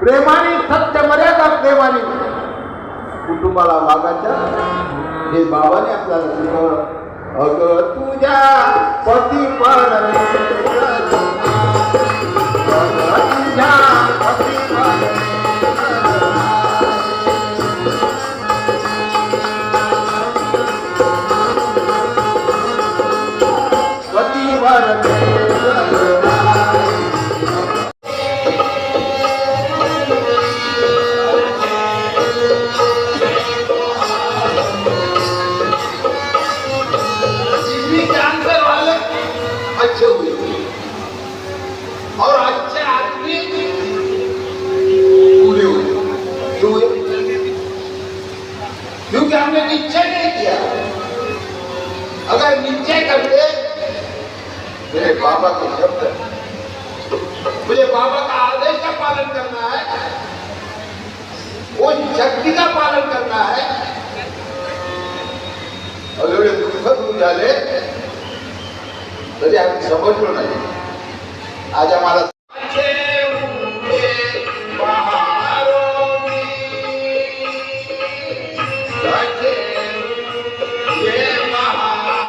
प्रेमाने सत्य मर्यादा प्रेमाने. कुटुंबाला वागायच्या हे बाबाने आपल्याला शिकवलं अगं तुझ्या पती परमेश्वर अगं तुझ्या पती पती परमेश्वर बाबा के शब्द। मुझे बाबा का आदेश का पालन करना है। वो शक्ति का पालन करना है। और एवढे दुःख दूर झाले तरी आम्ही समजलो नाही आज आम्हाला